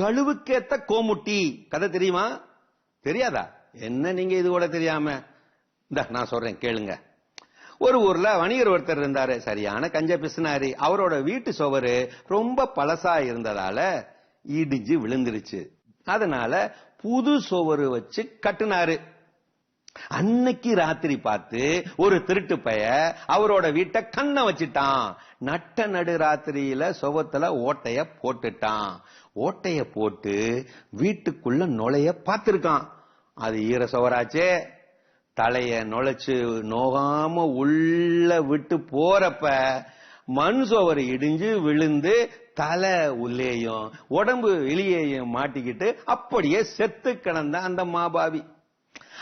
கழுவுக்கேத்த கோமுட்டி. கதை தெரியுமா? தெரியாதா? என்ன நீங்க இது கூட தெரியாம? இந்த நான் சொல்றேன் கேளுங்க. ஒரு ஊர்ல வணிகர் ஒருத்தர் இருந்தாரு. சரியான கஞ்ச பிசுனாரி. அவரோட வீட்டு சுவரு ரொம்ப பழசா இருந்ததால இடிஞ்சு விழுந்துருச்சு. அதனால புது சுவரு வச்சு கட்டுனாரு. அன்னைக்கு ராத்திரி பார்த்து ஒரு திருட்டு பைய அவரோட வீட்டை கண்ண வச்சிட்டான். நட்ட நடு ராத்திரியில சுவத்துல ஓட்டைய போட்டுட்டான். ஓட்டைய போட்டு வீட்டுக்குள்ள நுழைய பார்த்திருக்கான். அது ஈர சுவராச்சே. தலைய நுழைச்சு நோகாம உள்ள விட்டு போறப்ப மண் சுவர் இடிஞ்சு விழுந்து தலை உள்ளேயும் உடம்பு வெளியேயும் மாட்டிக்கிட்டு அப்படியே செத்து கிடந்த அந்த மாபாவி.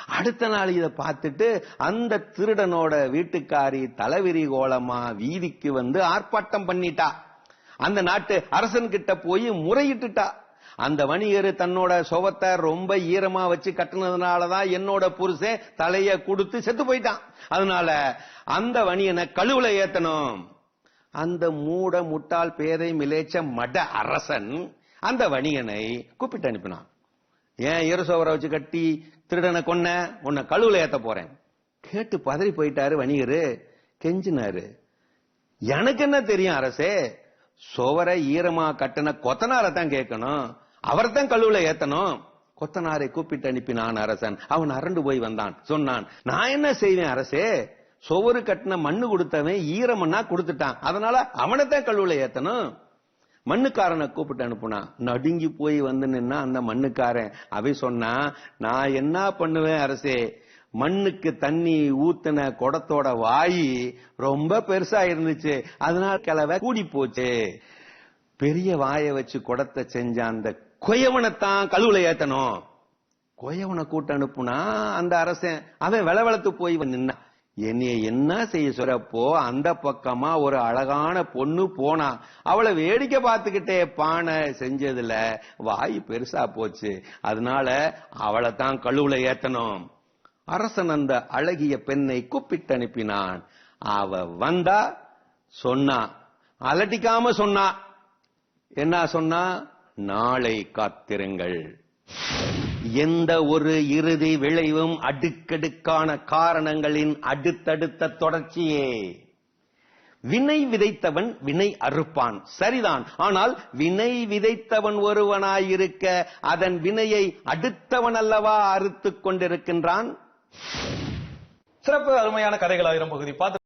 அடுத்த நாள் இதை பார்த்துட்டு அந்த திருடனோட வீட்டுக்காரி தலைவிரி கோலமா வீதிக்கு வந்து ஆர்ப்பாட்டம் பண்ணிட்டா. அந்த நாட்டு அரசன் கிட்ட போய் முறையிட்டுட்டா. அந்த வணிகர் தன்னோட சுவத்தை ரொம்ப ஈரமா வச்சு கட்டுனதுனாலதான் என்னோட புருஷன் தலைய கொடுத்து செத்து போயிட்டான். அதனால அந்த வணிகனை கழுவுல ஏத்தணும். அந்த மூட முட்டாள் பேரை மிலேச்ச மட அரசன் அந்த வணிகனை கூப்பிட்டு அனுப்பினான். ஏன் ஈரசோவரை வச்சு கட்டி திருடனை கொன்ன? உன்னை கழுவுல ஏத்த போறேன். கேட்டு பதறி போயிட்டாரு வணிகரு. கெஞ்சினாரு. எனக்கு என்ன தெரியும் அரசே? சுவரை ஈரமா கட்டின கொத்தனாரை தான் கேட்கணும். அவர் தான் கழுவுல ஏத்தணும். கொத்தனாரை கூப்பிட்டு அனுப்பினான் அரசன். அவன் அரண்டு போய் வந்தான். சொன்னான் நான் என்ன செய்வேன் அரசே? சுவரு கட்டின மண்ணு கொடுத்தவன் ஈரமண்ணா கொடுத்துட்டான். அதனால அவனைத்தான் கழுவுல ஏத்தணும். மண்ணுக்காரனை கூப்பிட்டு அனுப்புனா நடுங்கி போய் வந்து நின்னா அந்த மண்ணுக்காரன். அவன் சொன்னா நான் என்ன பண்ணுவேன் அரசே? மண்ணுக்கு தண்ணி ஊத்தின குடத்தோட வாய் ரொம்ப பெருசா இருந்துச்சு. அதனால கிளவை கூடி போச்சு. பெரிய வாயை வச்சு குடத்தை செஞ்ச அந்த கொயவனைத்தான் கழுவுல ஏத்தணும். கொயவனை கூட்டு அனுப்புனா அந்த அரசன் அவன் விளவளத்து போய் வந்து நின்னா என்னைய என்ன செய்ய சொல்றப்போ அந்த பக்கமா ஒரு அழகான பொண்ணு போனா. அவளை வேடிக்கை பார்த்துக்கிட்டே பானை செஞ்சதுல வாய் பெருசா போச்சு. அதனால அவளை தான் கழுவுல ஏத்தணும். அரசன் அந்த அழகிய பெண்ணை கூப்பிட்டு அனுப்பினான். அவ வந்தா சொன்னா. அலட்டிக்காம சொன்னா. என்ன சொன்னா? நாளை காத்திருங்கள். எந்த ஒரு இறுதி விளைவும் அடுக்கடுக்கான காரணங்களின் அடுத்தடுத்த தொடர்ச்சியே. வினை விதைத்தவன் வினை அறுப்பான். சரிதான். ஆனால் வினை விதைத்தவன் ஒருவனாயிருக்க அதன் வினையை அடுத்தவன் அல்லவா அறுத்துக் கொண்டிருக்கின்றான்? சிறப்பு அருமையான கதைகள் ஆயிரம் பகுதி. பார்த்து